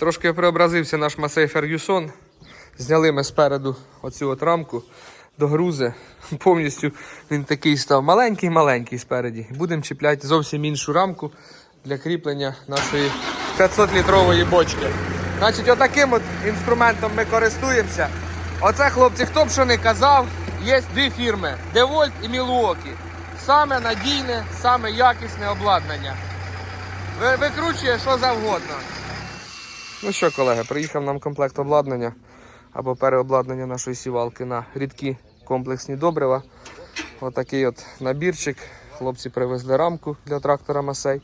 Трошки преобразився наш Масей Фергюсон. Зняли ми спереду оцю от рамку до грузи. Повністю він такий став маленький-маленький спереді. Будемо чіпляти зовсім іншу рамку для кріплення нашої 500-літрової бочки. Значить, отаким от інструментом ми користуємося. Оце, хлопці, хто б що не казав, є дві фірми: Девольт і Мілуокі. Саме надійне, саме якісне обладнання. Викручує що завгодно. Ну що, колеги, приїхав нам комплект обладнання або переобладнання нашої сівалки на рідкі комплексні добрива. Отакий от набірчик. Хлопці привезли рамку для трактора Масей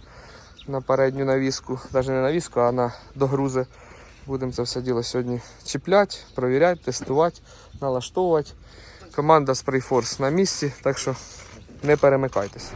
на передню навіску, навіть не навіску, а на догрузи. Будемо це все діло сьогодні чіпляти, провіряти, тестувати, налаштовувати. Команда Sprayforce на місці, так що не перемикайтесь.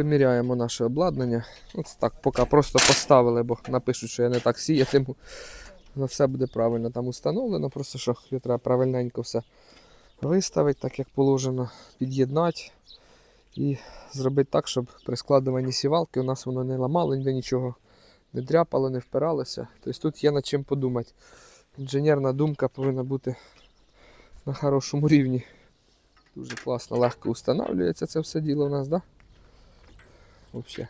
Приміряємо наше обладнання. От так, поки просто поставили, бо напишуть, що я не так сіятиму. Але все буде правильно там установлено, просто що треба правильненько все виставити, так як положено, під'єднати і зробити так, щоб при складуванні сівалки у нас воно не ламало, ніде нічого не дряпало, не впиралося. Тобто тут є над чим подумати. Інженерна думка повинна бути на хорошому рівні. Дуже класно, легко встановлюється це все діло у нас? Да? Взагалі.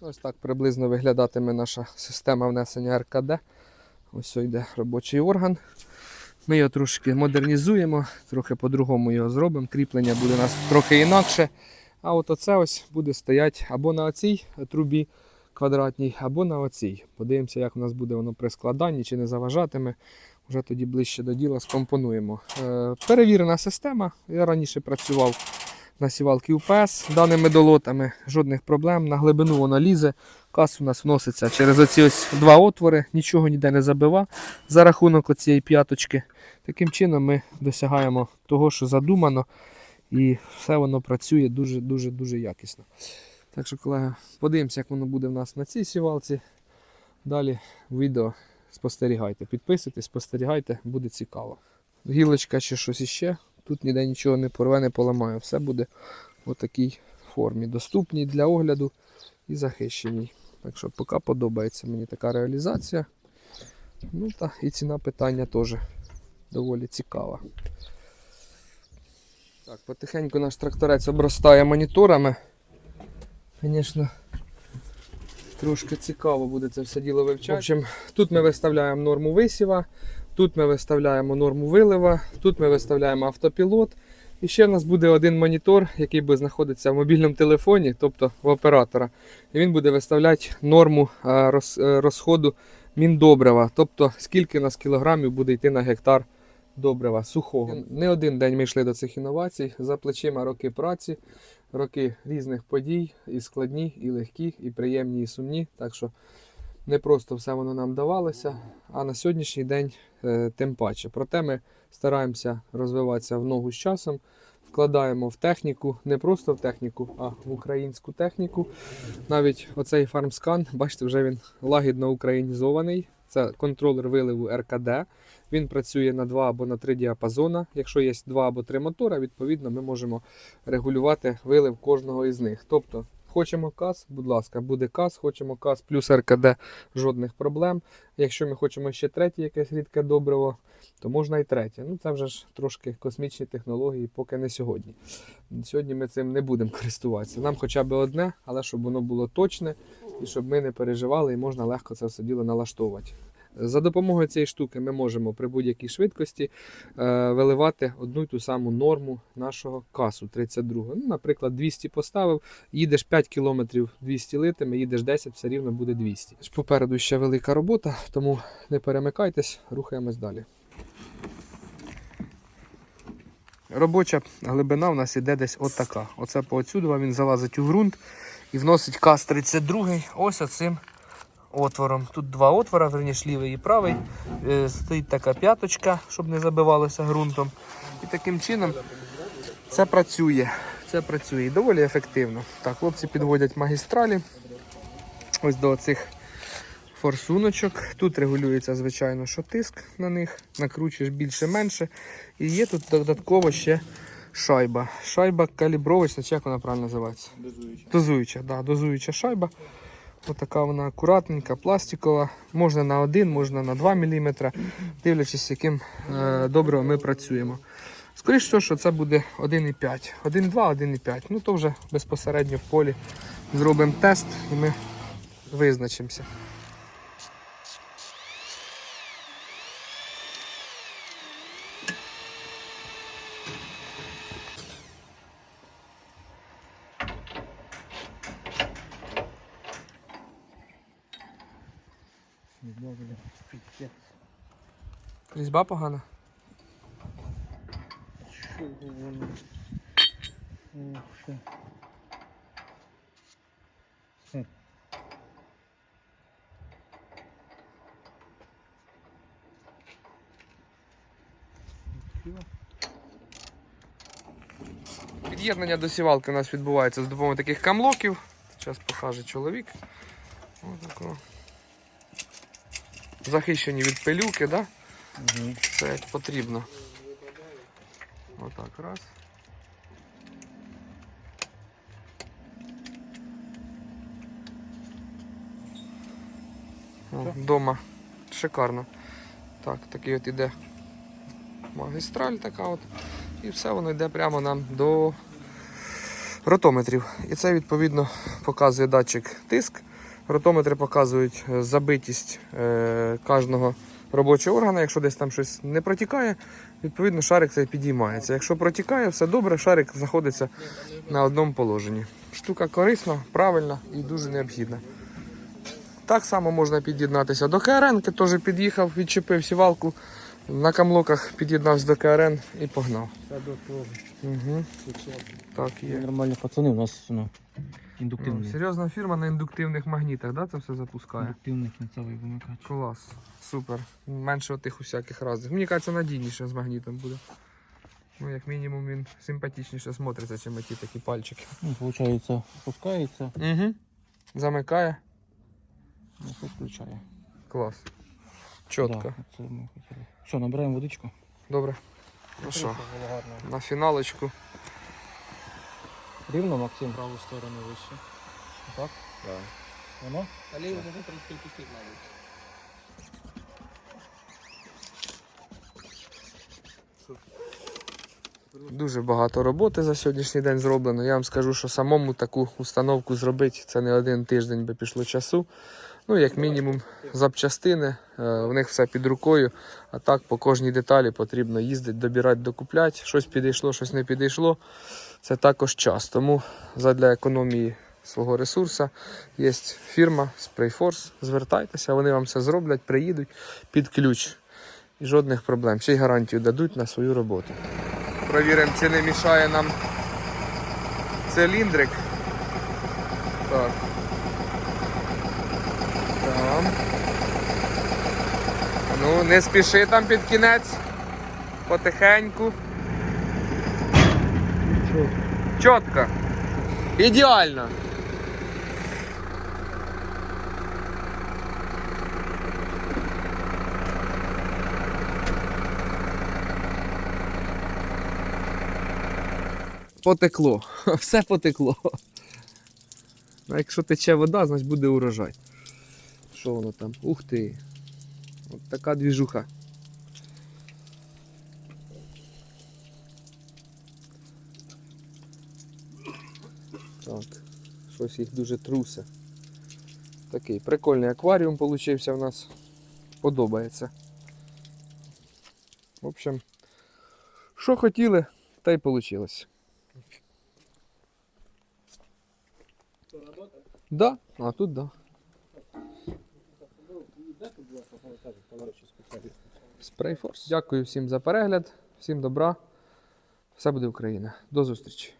Ось так приблизно виглядатиме наша система внесення РКД. Ось йде робочий орган. Ми його трошки модернізуємо, трохи по-другому його зробимо. Кріплення буде у нас трохи інакше. А от оце ось буде стояти або на оцій трубі квадратній, або на оцій. Подивимося, як у нас буде воно при складанні, чи не заважатиме. Вже тоді ближче до діла скомпонуємо. Е, перевірена система. Я раніше працював на сівалки УПС даними долотами, жодних проблем. На глибину воно лізе. Кас у нас вноситься через оці ось два отвори, нічого ніде не забива за рахунок оцієї п'яточки. Таким чином ми досягаємо того, що задумано, і все воно працює дуже-дуже дуже якісно. Так що, колеги, подивимося, як воно буде в нас на цій сівалці. Далі відео спостерігайте. Підписуйтесь, спостерігайте, буде цікаво. Гілочка чи щось іще. Тут ніде нічого не порве, не поламає. Все буде в такій формі. Доступній для огляду і захищеній. Так що поки подобається мені така реалізація. Ну та і ціна питання теж доволі цікава. Так, потихеньку наш тракторець обростає моніторами. Звісно, трошки цікаво буде це все діло вивчати. В общем, тут ми виставляємо норму висіва, тут ми виставляємо норму вилива, тут ми виставляємо автопілот. І ще в нас буде один монітор, який буде знаходитися в мобільному телефоні, тобто в оператора. І він буде виставляти норму е, е, розходу міндобрива, тобто скільки у нас кілограмів буде йти на гектар добрива сухого. Не один день ми йшли до цих інновацій. За плечима роки праці, роки різних подій, і складні, і легкі, і приємні, і сумні. Так що не просто все воно нам давалося, а на сьогоднішній день е, тим паче. Проте ми стараємося розвиватися в ногу з часом, вкладаємо в техніку, не просто в техніку, а в українську техніку. Навіть оцей фармскан, бачите, вже він лагідно українізований. Це контролер виливу РКД. Він працює на 2 або на 3 діапазона. Якщо є 2 або 3 мотора, відповідно ми можемо регулювати вилив кожного із них. Тобто, хочемо каз, будь ласка, буде каз, хочемо каз плюс РКД, жодних проблем. Якщо ми хочемо ще третє якесь рідке добриво, то можна і третє. Ну це вже ж трошки космічні технології, поки не сьогодні. Сьогодні ми цим не будемо користуватися. Нам хоча б одне, але щоб воно було точне і щоб ми не переживали, і можна легко це все діло налаштовувати. За допомогою цієї штуки ми можемо при будь-якій швидкості е, виливати одну й ту саму норму нашого касу 32. Ну, наприклад, 200 поставив, їдеш 5 км 200 литими, їдеш 10, все рівно буде 200. Попереду ще велика робота, тому не перемикайтесь, рухаємось далі. Робоча глибина у нас іде десь отака. Оце по отсюди він залазить у ґрунт і вносить каз 32 ось оцим отвором. Тут два отвора, верніше лівий і правий. Е, Стоїть така п'яточка, щоб не забивалося ґрунтом. І таким чином це працює. Це працює доволі ефективно. Так, хлопці підводять магістралі. Ось до цих форсуночок. Тут регулюється, звичайно, що тиск на них, накручуєш більше-менше. І є тут додатково ще шайба. Шайба калібровочна, чи як вона правильно називається? Дозуючи. Дозуюча, да, дозуюча шайба. Отака вона акуратненька, пластикова. Можна на 1, можна на 2 мм, дивлячись, яким е, добре ми працюємо. Скоріше всього, що це буде 1,5. 1,2, 1,5. Ну то вже безпосередньо в полі зробимо тест і ми визначимося. Різьба погана. Чого воно? Під'єднання до сівалки у нас відбувається за допомогою таких камлоків. Зараз покаже чоловік. Отако. Захищені від пилюки, да? Все як потрібно. Отак, раз. О, Дома. Шикарно. Так, такий от іде магістраль така от. І все воно йде прямо нам до ротометрів. І це відповідно показує датчик тиск. Ротометри показують забитість е, кожного робочого органа. Якщо десь там щось не протікає, відповідно шарик цей підіймається. Якщо протікає, все добре, шарик знаходиться на одному положенні. Штука корисна, правильна і дуже необхідна. Так само можна під'єднатися до КРН, теж під'їхав, відчепив сівалку, на камлоках під'єднався до КРН і погнав. Це до того. Угу, так є. Нормальні пацани у нас ну, Ну, серйозна фірма на індуктивних магнітах, да, це все запускає? Індуктивний кінцевий вимикач. Клас, супер. Менше отих усяких разів. Мені кажеться, надійніше з магнітом буде. Ну, як мінімум, він симпатичніше смотриться, ніж ті такі пальчики. Ну, Получається, опускається, Угу. Замикає. ну, включає. Клас. Чітко. Да, це ми хотіли. Все, набираємо водичку. Добре. Ну що, на фіналочку. Рівно, Максим? Праву сторону вище. Так? Так. Воно? Та ліву можу трошки пустити, мабуть. Дуже багато роботи за сьогоднішній день зроблено. Я вам скажу, що самому таку установку зробити це не один тиждень би пішло часу. Ну, як мінімум, запчастини, е, в них все під рукою. А так по кожній деталі потрібно їздити, добирати, докупляти. Щось підійшло, щось не підійшло. Це також час. Тому задля економії свого ресурсу є фірма Sprayforce. Звертайтеся, вони вам все зроблять, приїдуть під ключ. І жодних проблем. Ще й гарантію дадуть на свою роботу. Провіримо, чи не мішає нам циліндрик. Так. Там. Ну, не спіши там під кінець. Потихеньку. Чітко. Ідеально. Потекло. Все потекло. А якщо тече вода, значить буде урожай. Що воно там? Ух ти. От така двіжуха. Так, щось їх дуже трусе. Такий прикольний акваріум получився в нас. подобається. В общем, що хотіли, та й вийшло. Да, а тут да. Спрейфорс. Дякую всім за перегляд, всім добра. Все буде Україна. До зустрічі.